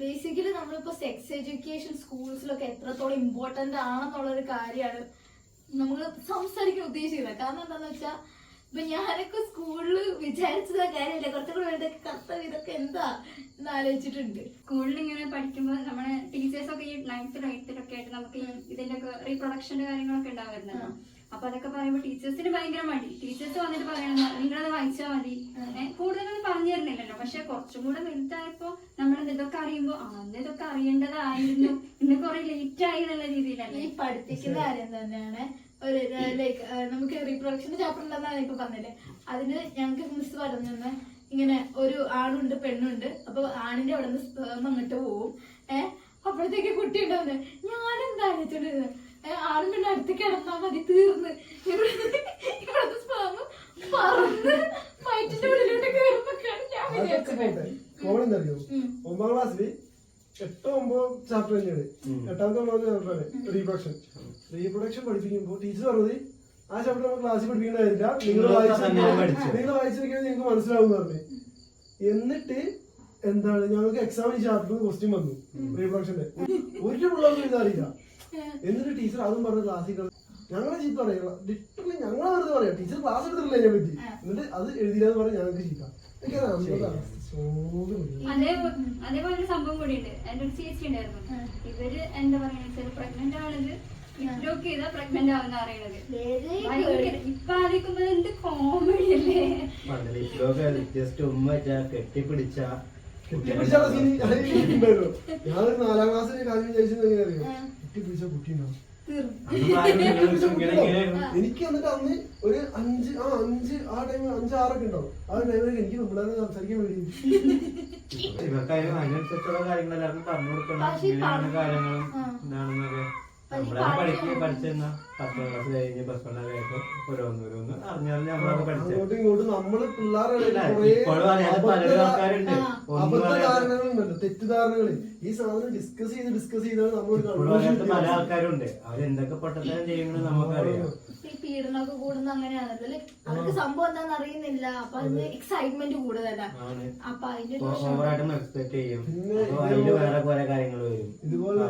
Basically നമ്മളിപ്പോ sex education സ്കൂൾസിലൊക്കെ എത്രത്തോളം important ആണെന്നുള്ള ഒരു കാര്യമാണ് നമ്മൾ സംസാരിക്കാൻ ഉദ്ദേശിക്കുന്നത്. കാരണം എന്താന്ന് വെച്ചാൽ ഇപ്പൊ ഞാനൊക്കെ സ്കൂളിൽ വിചാരിച്ചത് കാര്യമില്ല. കുറച്ചുകൂടെ ഇതൊക്കെ കർത്തവ്യം ഇതൊക്കെ എന്താ എന്ന് ആലോചിച്ചിട്ടുണ്ട്. സ്കൂളിൽ ഇങ്ങനെ പഠിക്കുമ്പോൾ നമ്മുടെ ടീച്ചേഴ്സ് ഒക്കെ ഈ നയൻത്തിലും എയ്ത്തിലൊക്കെ ആയിട്ട് നമുക്ക് ഇതിന്റെ ഒക്കെ റീപ്രൊഡക്ഷന്റെ കാര്യങ്ങളൊക്കെ ഉണ്ടാവുന്നല്ലോ അപ്പൊ അതൊക്കെ പറയുമ്പോൾ ടീച്ചേഴ്സിന് ഭയങ്കര മടി. ടീച്ചേഴ്സ് വന്നിട്ട് പറയണം നിങ്ങളത് വായിച്ചാൽ മതി. കൂടുതലൊന്നും പറഞ്ഞു തരുന്നില്ലല്ലോ. പക്ഷെ കുറച്ചും കൂടെ വലുതായപ്പോ നമ്മൾ ഇതൊക്കെ അറിയുമ്പോ അന്ന് ഇതൊക്കെ അറിയേണ്ടതായിരുന്നു. ഇന്ന് കുറെ ലേറ്റ് ആയി എന്നുള്ള ഈ രീതിയിലല്ലേ പഠിപ്പിക്കുന്ന കാര്യം തന്നെയാണ് ഒരു ലൈക്ക് നമുക്ക് റീപ്രൊഡക്ഷന്റെ ചാപ്റ്റർ ഉണ്ടെന്നാണ് ഇപ്പൊ പറഞ്ഞില്ലേ അതിന് ഞങ്ങൾക്ക് മിസ് പറഞ്ഞു തന്നെ ഇങ്ങനെ ഒരു ആണുണ്ട് പെണ്ണുണ്ട്. അപ്പൊ ആണിന്റെ അവിടെ നിന്ന് അങ്ങോട്ട് പോവും. ഏഹ് അപ്പോഴത്തേക്ക് കുട്ടി ഉണ്ടാവുന്നത് ഞാനെന്താ ആലോചിച്ചോണ്ടിരുന്നത് പെണ്ണും അടുത്ത് കിടന്നാ മതി തീർന്ന്. ഇവിടെ ഇവിടുത്തെ സ്പേം പറന്ന് വയറ്റിന്റെ ഉള്ളിലോട്ട് കയറുന്നൊക്കെയാണ് ഞാൻ വിചാരിച്ചത്. ഉം. ഒമ്പതാം ക്ലാസ്സിൽ എട്ടോ ഒമ്പതോ ചാപ്റ്റർ തന്നെയാണ്. എട്ടാമത്തെ ഒമ്പതാമത്തെ ചാപ്റ്ററാണ് റീപ്രൊഡക്ഷൻ റീപ്രൊഡക്ഷൻ പഠിപ്പിക്കുമ്പോൾ ടീച്ചർ പറഞ്ഞത് ആ ചാപ്റ്റർ നമ്മൾ ക്ലാസ്സിൽ പഠിപ്പിക്കേണ്ട കാര്യമില്ല. നിങ്ങൾ നിങ്ങൾ വായിച്ചു നിങ്ങൾ വായിച്ചു നോക്കിയാൽ നിങ്ങൾക്ക് മനസ്സിലാവും പറഞ്ഞു. എന്നിട്ട് എന്താണ്? ഞങ്ങൾക്ക് എക്സാമിന് ഈ ചാപ്റ്ററിൽ ക്വസ്റ്റ്യൻ വന്നു റീപ്രൊഡക്ഷന്റെ ഒരു പിള്ളേർക്കും എഴുതാറില്ല എന്നിട്ട് ടീച്ചർ അതും പറഞ്ഞ് ക്ലാസ്സിൽ ഞങ്ങളെ ചീത്ത പറയാ. ലിറ്ററലി ഞങ്ങളെ വെറുതെ പറയാം. ടീച്ചർ ക്ലാസ് എടുത്തിട്ടില്ല അതിനെ പറ്റി. എന്നിട്ട് അത് എഴുതിയില്ലെന്ന് പറഞ്ഞ് ഞങ്ങൾക്ക് ചീത്ത. അതേപോലെ ഒരു സംഭവം ഉണ്ട് എന്റെ ഒരു ചേച്ചി ഉണ്ടായിരുന്നു. ഇവർ എന്താ പറയുക പ്രഗ്നന്റ് ആണത് ഇൻട്രോക്ക് ചെയ്താ പ്രഗ്നന്റ് ആവുന്ന അറിയണത് ഇപ്പൊ ആലോചിക്കുമ്പോ എന്ത് കോമഡി അല്ലേ? ജസ്റ്റ് ഉമ്മ കെട്ടിപ്പിടിച്ച ഞാനൊരു നാലാം ക്ലാസ്സിൽ കാര്യം വിചാരിച്ചത് എങ്ങനെ പിടിച്ച കുട്ടി ഉണ്ടാവും എനിക്ക് എന്നിട്ട് അന്ന് ഒരു അഞ്ച് ആ അഞ്ച് ആ ടൈമിൽ അഞ്ച് ആറൊക്കെ ഉണ്ടാവും. ആ ടൈമിൽ എനിക്ക് നമ്മളെ സംസാരിക്കാൻ വേണ്ടി അതിനനുസരിച്ചുള്ള പറഞ്ഞു കൊടുക്കണം. ഇങ്ങനെയാണ് കാര്യങ്ങളും ആ. എന്താണെന്നൊക്കെ പക്ഷേ ഈ നമ്മളത് പഠിക്കുക പണ്ട് പഠിച്ചെന്ന പത്താം ക്ലാസ് കഴിഞ്ഞ് പ്ലസ് വൺ ആയപ്പോ ഓരോന്ന് ഓരോന്ന് അറിഞ്ഞാൽ നമ്മളത് പഠിച്ചത് അങ്ങോട്ടും ഇങ്ങോട്ടും നമ്മൾ പിള്ളേരുടെ ഇല്ല, ഇപ്പോഴും അറിയാതെ പലരും ആൾക്കാരുണ്ട്. ആ. ഈ സാധനം ഡിസ്കസ് ചെയ്ത് ഡിസ്കസ് ചെയ്താണ് നമ്മൾ പല ആൾക്കാരുണ്ട് അവരെന്തൊക്കെ പൊട്ടത്തരം ചെയ്യുന്നത് നമുക്കറിയാം. ഈ പീഡനമൊക്കെ കൂടുന്ന അങ്ങനെയാണല്ലോ അവർക്ക് സംഭവം എന്താണെന്ന് അറിയുന്നില്ല. അപ്പൊ അതിന് എക്സൈറ്റ്മെന്റ് കൂടുതലാണ് അപ്പൊ അതിന്റെ ഒരു പ്രശ്നം ഓവറായിട്ടും എക്സ്പെക്ട് ചെയ്യും. അപ്പൊ അതിൽ വേറെ കുറെ കാര്യങ്ങൾ വരും. ഇതുപോലെ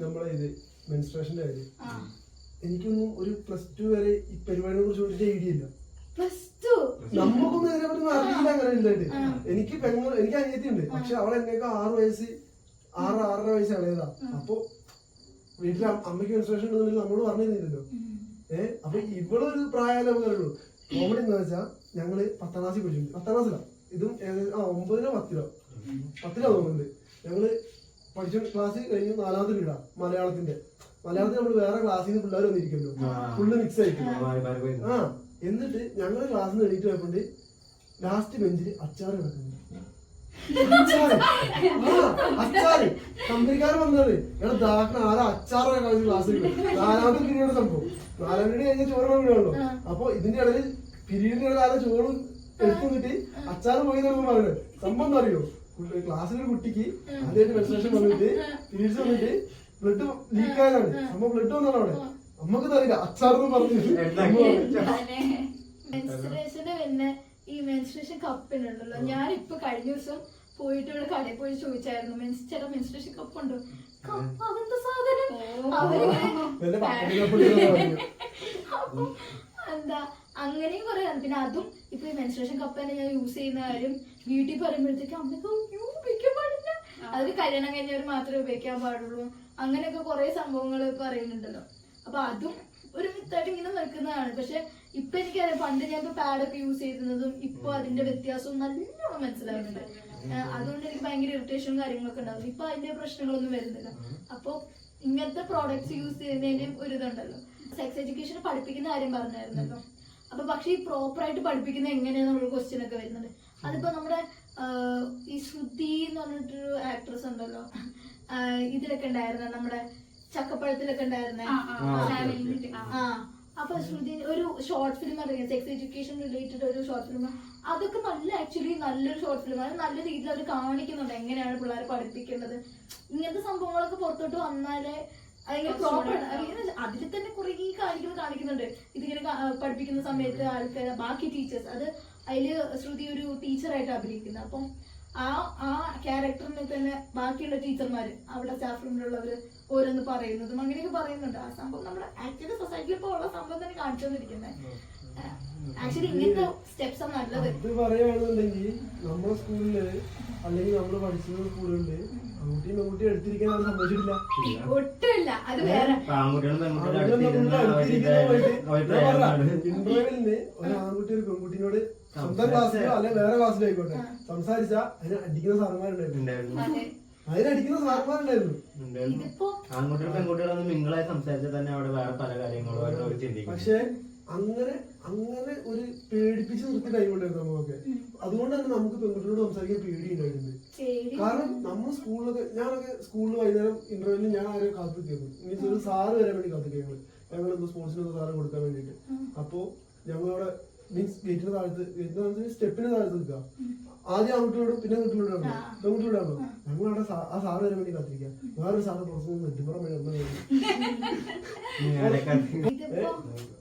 നമ്മളെ ഇത് മെൻസ്ട്രേഷന്റെ കാര്യം. ആ. എനിക്കൊന്നും ഒരു പ്ലസ് ടു വരെ ഈ പരിപാടിയെ കുറിച്ച് ഒരു ഐഡിയ ഇല്ല. പ്ലസ് ടു നമുക്കൊന്നും ഇതിനെ പറ്റി ഉണ്ടായിട്ട് എനിക്ക് പെങ്ങൾ എനിക്ക് അനിയത്തി ഉണ്ട് പക്ഷെ അവൾ എന്നേക്കാൾ ആറ് വയസ്സ് ആറ് ആറര വയസ്സ് ഇളയതാ. അപ്പൊ വീട്ടിൽ അമ്മയ്ക്ക് മെൻസ്ട്രേഷൻ ഉണ്ടെന്നുണ്ടെങ്കിൽ നമ്മളോട് പറഞ്ഞിരുന്നില്ലല്ലോ. ഏഹ് അപ്പൊ ഇവളൊരു പ്രായമല്ലേ നമുക്കുള്ളൂ കോമഡി എന്താ വെച്ചാൽ ഞങ്ങൾ പത്താം ക്ലാസ്സിൽ പഠിച്ചിട്ടുണ്ട്. പത്താം ക്ലാസ്സിലാ. ഇതും ഏകദേശം ആ ഒമ്പതിലോ പത്തിലോ? പത്തിലോ തോന്നുന്നുണ്ട്. ഞങ്ങൾ പഠിച്ച ക്ലാസ് കഴിഞ്ഞ് നാലാമത്തെ വീടാ മലയാളത്തിന്റെ. മലയാളത്തിൽ നമ്മൾ വേറെ ക്ലാസ്സിൽ നിന്ന് പിള്ളേർ വന്നിരിക്കുമല്ലോ ഫുള്ള് മിക്സ് വരുന്നു. ആ എന്നിട്ട് ഞങ്ങൾ ക്ലാസ്സിൽ നിന്ന് എണീറ്റ് പോയപ്പോണ്ട് ലാസ്റ്റ് ബെഞ്ചിൽ അച്ചാർ കിടക്കുന്നു. അച്ചാറ്. കമ്പനിക്കാരൻ വന്നത്. ഞങ്ങൾ ദാഹന ആരാ അച്ചാറ് കളിച്ച് ക്ലാസ് നാലാമത്തെ പീരീഡ് സംഭവം. നാലാം പീരീഡ് കഴിഞ്ഞ ചോറ് വേണമല്ലോ അപ്പൊ ഇതിന്റെ ഇടയിൽ പിരീഡിന്റെ ഇടയിൽ ആരാ ചോറും എടുത്തു നിന്നിട്ട് അച്ചാറ് പോയി നമ്മൾ പറയുന്നത്. സംഭവം എന്താ അറിയോ? ക്ലാസ്സിലൊരു കുട്ടിക്ക് ആദ്യമായിട്ട് മെൻസ്ട്രേഷൻ വന്നിട്ട് പീരീഡ്സ് വന്നിട്ട് ബ്ലഡ് ലീക്ക് ആയതാണ്. സംഭവം ബ്ലഡ് വന്നതാണ് അവിടെ. നമുക്ക് അറിയില്ല. അച്ചാറെന്ന് പറഞ്ഞു ഈ മെൻസ്ട്രേഷൻ കപ്പിനുണ്ടല്ലോ ഞാൻ ഇപ്പൊ കഴിഞ്ഞ ദിവസം പോയിട്ട് ഇവിടെ കടയിൽ പോയി ചോദിച്ചായിരുന്നു മെൻസ് ചില മെൻസ്ട്രേഷൻ കപ്പ് ഉണ്ടോ? കപ്പ് അതെന്താ സാധനം? അപ്പൊ എന്താ അങ്ങനെയും കുറെ പിന്നെ അതും ഇപ്പൊ ഈ മെൻസ്ട്രേഷൻ കപ്പ് തന്നെ ഞാൻ യൂസ് ചെയ്യുന്ന കാര്യം വീട്ടിൽ പറയുമ്പോഴത്തേക്ക് അമ്മയ്ക്ക് ഉപയോഗിക്കാൻ പാടില്ല. അതിൽ കല്യാണം കഴിഞ്ഞവർ മാത്രമേ ഉപയോഗിക്കാൻ പാടുള്ളൂ. അങ്ങനെയൊക്കെ കുറെ സംഭവങ്ങൾ പറയുന്നുണ്ടല്ലോ. അപ്പൊ അതും ഒരു മിത്തായിട്ട് ഇങ്ങനെ നിൽക്കുന്നതാണ്. പക്ഷെ ഇപ്പൊ എനിക്കറിയാം പണ്ട് ഞാൻ ഇപ്പൊ പാഡൊക്കെ യൂസ് ചെയ്തിരുന്നതും ഇപ്പൊ അതിന്റെ വ്യത്യാസവും നല്ലോണം മനസ്സിലാവുന്നുണ്ട്. അതുകൊണ്ട് എനിക്ക് ഭയങ്കര ഇറിറ്റേഷനും കാര്യങ്ങളൊക്കെ ഉണ്ടാവും. ഇപ്പൊ അതിന്റെ പ്രശ്നങ്ങളൊന്നും വരുന്നില്ല. അപ്പൊ ഇങ്ങനത്തെ പ്രോഡക്ട്സ് യൂസ് ചെയ്യുന്നതിനും ഒരു ഇതുണ്ടല്ലോ. സെക്സ് എഡ്യൂക്കേഷൻ പഠിപ്പിക്കുന്ന കാര്യം പറഞ്ഞായിരുന്നല്ലോ. അപ്പൊ പക്ഷെ ഈ പ്രോപ്പർ ആയിട്ട് പഠിപ്പിക്കുന്നത് എങ്ങനെയാന്നുള്ള ക്വസ്റ്റ്യൻ ഒക്കെ വരുന്നുണ്ട്. അതിപ്പോ നമ്മുടെ ഈ ശ്രുതി എന്ന് പറഞ്ഞിട്ടൊരു ആക്ട്രസ് ഉണ്ടല്ലോ. ഇതിലൊക്കെ ഉണ്ടായിരുന്ന നമ്മുടെ ചക്കപ്പഴത്തിലൊക്കെ ഉണ്ടായിരുന്നേ. ആ, അപ്പൊ ശ്രുതി ഒരു ഷോർട്ട് ഫിലിം ഇറങ്ങി സെക്സ് എഡ്യൂക്കേഷൻ റിലേറ്റഡ് ഒരു ഷോർട്ട് ഫിലിം അതൊക്കെ നല്ല ആക്ച്വലി നല്ലൊരു ഷോർട്ട് ഫിലിം അത് നല്ല രീതിയിൽ അവർ കാണിക്കുന്നുണ്ട്. എങ്ങനെയാണ് പിള്ളേരെ പഠിപ്പിക്കേണ്ടത്? ഇങ്ങനത്തെ സംഭവങ്ങളൊക്കെ പുറത്തോട്ട് വന്നാലേ അതിങ്ങനെ പ്രോപ്പർ അതിൽ തന്നെ കുറെ കാര്യങ്ങൾ കാണിക്കുന്നുണ്ട്. ഇതിങ്ങനെ പഠിപ്പിക്കുന്ന സമയത്ത് ആൾക്കാർ ബാക്കി ടീച്ചേഴ്സ് അത് അതിൽ ശ്രുതി ഒരു ടീച്ചറായിട്ട് അഭിനയിക്കുന്നത്. അപ്പം ആ ആ ക്യാരക്ടറിനെ തന്നെ ബാക്കിയുള്ള ടീച്ചർമാർ അവിടെ സ്റ്റാഫ് റൂമിലുള്ളവര് ഓരോന്ന് പറയുന്നതും അങ്ങനെയൊക്കെ പറയുന്നുണ്ട്. ആ സംഭവം നമ്മുടെ ആക്ച്വലി സൊസൈറ്റിയിൽ ഇപ്പോൾ ഉള്ള സംഭവം തന്നെ കാണിച്ചു തന്നിരിക്കുന്നത് ആക്ച്വലി ഇങ്ങനത്തെ സ്റ്റെപ്സ് ആണ് നല്ലത്. ഇത് പറയുകയാണെന്നുണ്ടെങ്കിൽ നമ്മുടെ സ്കൂളിൽ അല്ലെങ്കിൽ നമ്മൾ പഠിച്ചിരുന്ന സ്കൂളുകളിൽ ആൺകുട്ടിയും പെൺകുട്ടിയും എടുത്തിരിക്കാൻ അവർ സമ്മതിച്ചിട്ടില്ല. ഒട്ടുമില്ല. അത് വേറെ. ഒരു ആൺകുട്ടി ഒരു പെൺകുട്ടിനോട് സ്വന്തം ക്ലാസ്സിലോ അല്ലെ വേറെ ക്ലാസ്സിലോ ആയിക്കോട്ടെ സംസാരിച്ചാ അതിന് അടിക്കുന്ന സാറന്മാരുണ്ടായിരുന്നു. ആൺകുട്ടികളും പെൺകുട്ടികളൊന്നും സംസാരിച്ചാൽ തന്നെ അവിടെ വേറെ പല കാര്യങ്ങളും ചിന്തിക്കും. പക്ഷെ അങ്ങനെ അങ്ങനെ ഒരു പേടിപ്പിച്ച് നിർത്തി കൈകൊണ്ടായിരുന്നു നമുക്കൊക്കെ. അതുകൊണ്ട് തന്നെ നമുക്ക് പെൺകുട്ടികളോട് സംസാരിക്കാൻ പേടിയുണ്ടായിരുന്നു പേടി കാരണം നമ്മൾ സ്കൂളിലൊക്കെ ഞാനൊക്കെ സ്കൂളിൽ വൈകുന്നേരം ഇന്റർവെല്ലിൽ ഞാൻ ആരെയും കാത്തിരിക്കുന്നു മീൻസ് ഒരു സാറ് വരാൻ വേണ്ടി കാത്തിരിക്കുന്നത് ഞങ്ങൾ എന്തോ സ്പോർട്സിന് സാറ് കൊടുക്കാൻ വേണ്ടിയിട്ട്. അപ്പോ ഞങ്ങളവിടെ മീൻസ് ഗേറ്റിന് താഴത്ത് ഗേറ്റിന് താഴത്ത് സ്റ്റെപ്പിന് താഴത്ത് നിൽക്കുക. ആദ്യം അങ്ങോട്ടിലൂടെ പിന്നെ കുട്ടികളോടാണോ പെൺകുട്ടിയോടാണോ ഞങ്ങൾ അവിടെ ആ. സാറ് വരാൻ വേണ്ടി കാത്തിരിക്കുക. വേറൊരു സാറ് പുറത്തു നിന്ന് നെറ്റിപ്പുറം വഴി ഒന്നും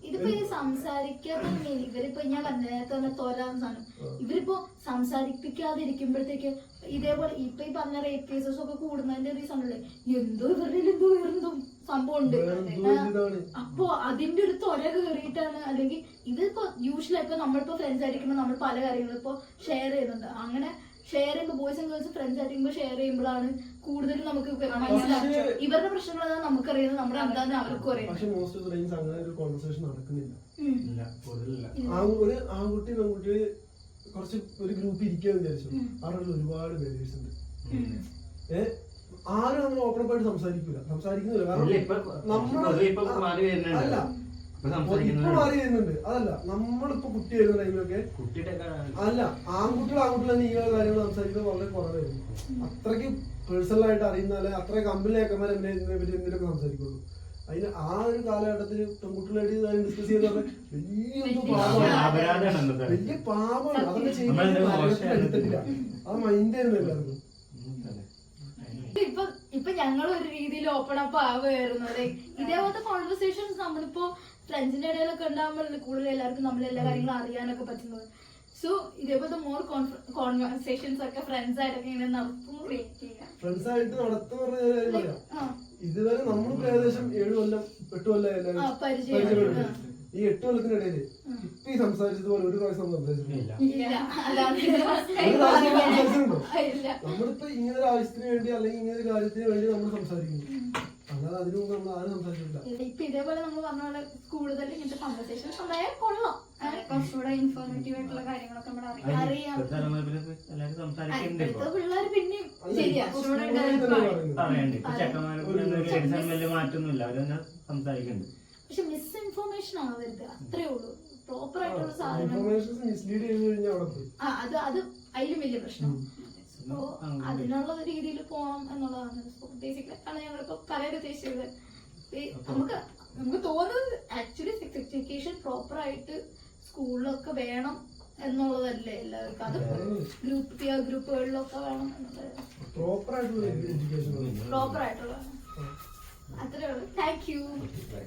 ഇതിപ്പോ ഈ സംസാരിക്കാത്ത ഇവരിപ്പോ ഞാൻ പറഞ്ഞ എന്നാണ് തോരാന്ന് സാധനം. ഇവരിപ്പോ സംസാരിപ്പിക്കാതിരിക്കുമ്പോഴത്തേക്ക് ഇതേപോലെ ഇപ്പൊ ഈ പറഞ്ഞ റേപ്പ് കേസസ് ഒക്കെ കൂടുന്നതിന്റെ റീസൺ അല്ലേ എന്തോ ഇവരുടെ എന്തോ വേറെന്തോ സംഭവം ഉണ്ട്. അപ്പോ അതിന്റെ ഒരു തൊര കയറിയിട്ടാണ് അല്ലെങ്കിൽ ഇതിപ്പോ യൂഷ്വലി ഇപ്പൊ നമ്മളിപ്പോ ഫ്രണ്ട്സ് ആയിരിക്കുമ്പോൾ നമ്മൾ പല കാര്യങ്ങളും ഇപ്പൊ ഷെയർ ചെയ്യുന്നുണ്ട്. അങ്ങനെ ഷെയർ ചെയ്യുമ്പോൾ ബോയ്സ് ആൻഡ് ഗേൾസ് ഫ്രണ്ട്സ് ആയിരിക്കുമ്പോൾ ഷെയർ ചെയ്യുമ്പോഴാണ് കൂടുതലും നമുക്ക് മനസ്സിലാക്കുക ഇവരുടെ പ്രശ്നങ്ങൾ ഏതാ നമുക്കറിയുന്നത്. നമ്മുടെ എന്താന്ന് അവർക്കും അറിയാം. പക്ഷെ മോസ്റ്റ് ഓഫ് ദ ടൈംസ് അങ്ങനെ ഒരു കോൺവെർസേഷൻ നടക്കുന്നില്ല. ഉം. ഇല്ല കൂടുതലില്ല. ആ ഒരു ആൺകുട്ടി പെൺകുട്ടി കുറച്ച് ഒരു ഗ്രൂപ്പ് വിചാരിച്ചു. അവിടെ ഒരുപാട് പേരേഴ്സ് ഉണ്ട്. ആരും അങ്ങനെ ഓപ്പൺ ആയിട്ട് സംസാരിക്കൂല. സംസാരിക്കുന്നില്ല. കാരണം നമ്മൾ അല്ല. ഇപ്പൊ മാറി വരുന്നുണ്ട് അതല്ല നമ്മളിപ്പോ കുട്ടി വരുന്ന ടൈമിലൊക്കെ അല്ല ആൺകുട്ടികൾ ആൺകുട്ടികൾ തന്നെ ഈ കാര്യങ്ങൾ സംസാരിക്കുന്നത് വളരെ കുറവായിരുന്നു അത്രയ്ക്ക് പേഴ്സണൽ ആയിട്ട് അറിയുന്നാലേ അത്ര കമ്പനി ഏക്കന്മാർ എന്നെ ഇതിനെ പറ്റി എന്തിനൊക്കെ സംസാരിക്കുള്ളൂ. അതിന് ആ ഒരു കാലഘട്ടത്തിൽ പെൺകുട്ടികളായിട്ട് ഡിസ്കസ് ചെയ്യുന്നത് വലിയ എന്തോ പാവമാണ്. അപരാധമാണ് ഇന്നത്തെ. വലിയ പാപമാണ്. അതൊക്കെ. എടുത്തിട്ടില്ല. അത് മൈൻഡ് ആയിരുന്നു എല്ലാവർക്കും ഇപ്പൊ ഇപ്പൊ ഞങ്ങൾ ഒരു രീതിയിൽ ഓപ്പൺ അപ്പ് ആവുകയായിരുന്നു. അല്ലെ ഇതേപോലത്തെ കോൺവെർസേഷൻസ് നമ്മളിപ്പോ ഫ്രണ്ട്സിന്റെ ഇടയിലൊക്കെ ഉണ്ടാകുമ്പോഴല്ലേ കൂടുതൽ എല്ലാവർക്കും നമ്മൾ എല്ലാ കാര്യങ്ങളും അറിയാനൊക്കെ പറ്റുന്നത്. സോ ഇതേപോലത്തെ മോർ കോൺവെർസേഷൻസ് ഒക്കെ ഫ്രണ്ട്സ് ആയിട്ടൊക്കെ ഇങ്ങനെ നടത്തും ക്രിയേറ്റ് ചെയ്യാം ഫ്രണ്ട്സ് ആയിട്ട് നടത്തുന്ന പറഞ്ഞ ഇതുവരെ നമ്മൾ ഏകദേശം ഏഴ് കൊല്ലം എട്ട് കൊല്ലം എല്ലാവരും ആ, പരിചയം. ഈ എട്ട് കൊല്ലത്തിനിടയിൽ ഇപ്പൊ ഈ സംസാരിച്ചതുപോലെ ഒരു പ്രാവശ്യം സംസാരിച്ചിട്ടില്ല. ഇല്ല. ഇല്ല. അതാണ് നമ്മൾ നമ്മളിപ്പോ ഇങ്ങനെ ഒരു ആവശ്യത്തിന് വേണ്ടി അല്ലെങ്കിൽ ഇങ്ങനെ ഒരു കാര്യത്തിന് വേണ്ടി നമ്മൾ സംസാരിക്കുന്നു. ഇപ്പൊ ഇതേപോലെ നമ്മൾ പറഞ്ഞ പോലെ കൂടുതൽ ഇങ്ങനത്തെ കോൺവെർസേഷൻസ് ഉണ്ടായാൽ കൊള്ളാം. കുറച്ചുകൂടെ ഇൻഫോർമേറ്റീവ് ആയിട്ടുള്ള കാര്യങ്ങളൊക്കെ നമ്മൾ അറിയാം. അറിയാം. ഇപ്പോഴത്തെ പിള്ളേർ പിന്നെയും ശരിയാ. തന്നെ തന്നെ പക്ഷെ മിസ്ഇൻഫോർമേഷൻ ആവരുത് അത്രേ ഉള്ളൂ. പ്രോപ്പർ ആയിട്ടുള്ള സാധനം. ഇൻഫർമേഷൻസ് മിസ്ലീഡ് ചെയ്ത് കഴിഞ്ഞാൽ അവിടെ ആ അത് അത് അതിലും വലിയ പ്രശ്നം. അതിനുള്ള രീതിയിൽ പോകണം എന്നുള്ളതാണ്. ബേസിക്കലി ആണ് ഞങ്ങളിപ്പോ പറയാൻ ഉദ്ദേശിച്ചത്. നമുക്ക് നമുക്ക് തോന്നുന്നത് ആക്ച്വലി സെക്സ് എഡ്യൂക്കേഷൻ പ്രോപ്പർ ആയിട്ട് സ്കൂളിലൊക്കെ വേണം എന്നുള്ളതല്ലേ എല്ലാവർക്കും. അത് ഗ്രൂപ്പ് പിയർ ഗ്രൂപ്പുകളിലൊക്കെ വേണം എന്നുള്ളത് പ്രോപ്പർ ആയിട്ടുള്ള അത്രേ ഉള്ളൂ. Thank you by